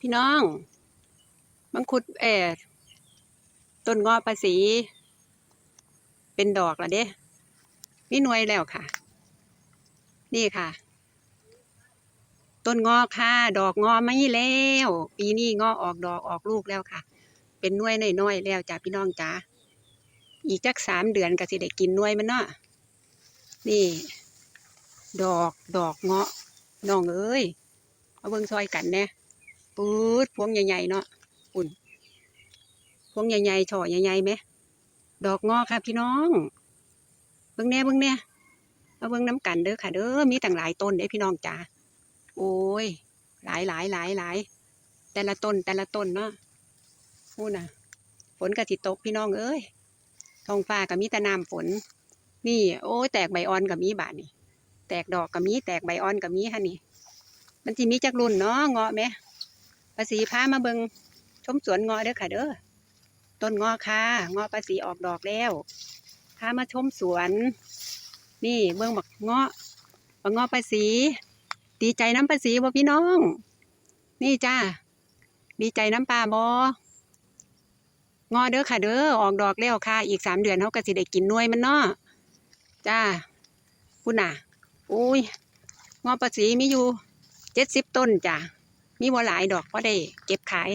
พี่น้องมังคุดเออต้นงอภาษี เป็นดอกละเด้มีหน่วยแล้วค่ะ นี่ค่ะ ต้นงอค่ะ ดอกงอไม่แล้ว ปีนี้งอออกดอกออกลูกแล้วค่ะ เป็นหน่วยน้อยๆแล้วจ้าพี่น้องจ้าอีกจักสามเดือนก็สิได้กินหน่วยมันเนาะนี่ ดอกดอกเงาะน้องเอ้ยเอาเบิ่งซอยกันแหน่ ปื๊ดพวงใหญ่ๆเนาะอุ่นพวงใหญ่ๆช่อใหญ่ๆไหมดอกงาะค่ะพี่น้องเบิ่งแหน่เบิ่งแหน่มาเบิ่งน้ำกันเด้อค่ะเด้อมีตั้งหลายต้นเด้พี่น้องจ้าโอ้ย หลายหลายหลายหลายแต่ละต้นแต่ละต้นเนาะพูดนะฝนก็สิตกพี่น้องเอ้ยท้องฟ้าก็มีแต่น้ำฝน นี่ โอ้ยแตกใบอ่อนก็มีบาดนี่แตกดอกก็มีแตกใบอ่อนก็มีค่ะนี่ มันสิมีจักรุ่นเนาะเงาะไหม ภาษีพามาเบิงชมสวนงาะเด้อค่ะเด้อต้นงาะค่ะงาะภาษีออกดอกแล้วพามาชมสวน นี่เบิ่งบักเงาะบักเงาะภาษีดีใจน้ำภาษีบ่พี่น้อง นี่จ้าดีใจน้ำปลาบ่งาะเด้อค่ะเด้อออกดอกแล้วค่ะ อีกสามเดือนเขาก็สิได้กินน่วยมันเนาะจ้าคุณน่ะโอ้ยงอประสีมีอยู่เจ็ดสิบต้นจ้ะ มีบ่หลายดอกก็ได้ เก็บขาย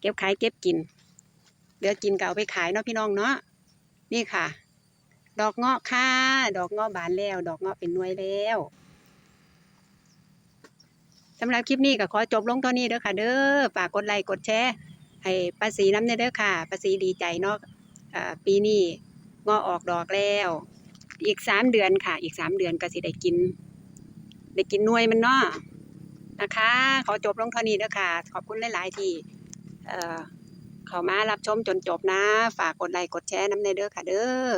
เก็บขายเก็บกินเหลือกินก็เอาไปขายเนาะพี่น้องเนาะนี่ค่ะ ดอกเงาะค่ะ ดอกเงาะบานแล้ว ดอกเงาะเป็นหน่วยแล้วสำหรับคลิปนี้ก็ขอจบลงเท่านี้เด้อค่ะ เด้อฝากกดไลค์กดแชร์ให้ป้าสีน้ำเด้อค่ะป้าสีดีใจเนาะปีนี้เงาะออกดอกแล้ว อีกสามเดือนค่ะ อีกสามเดือนก็สิได้กิน ได้กินน่วยมันเนาะ นะคะ ขอจบลงเท่านี้เด้อค่ะขอบคุณหลาย ๆ ที่เอ่อเข้ามารับชมจนจบนะ ฝากกดไลค์กดแชร์น้ำในเด้อค่ะเด้อ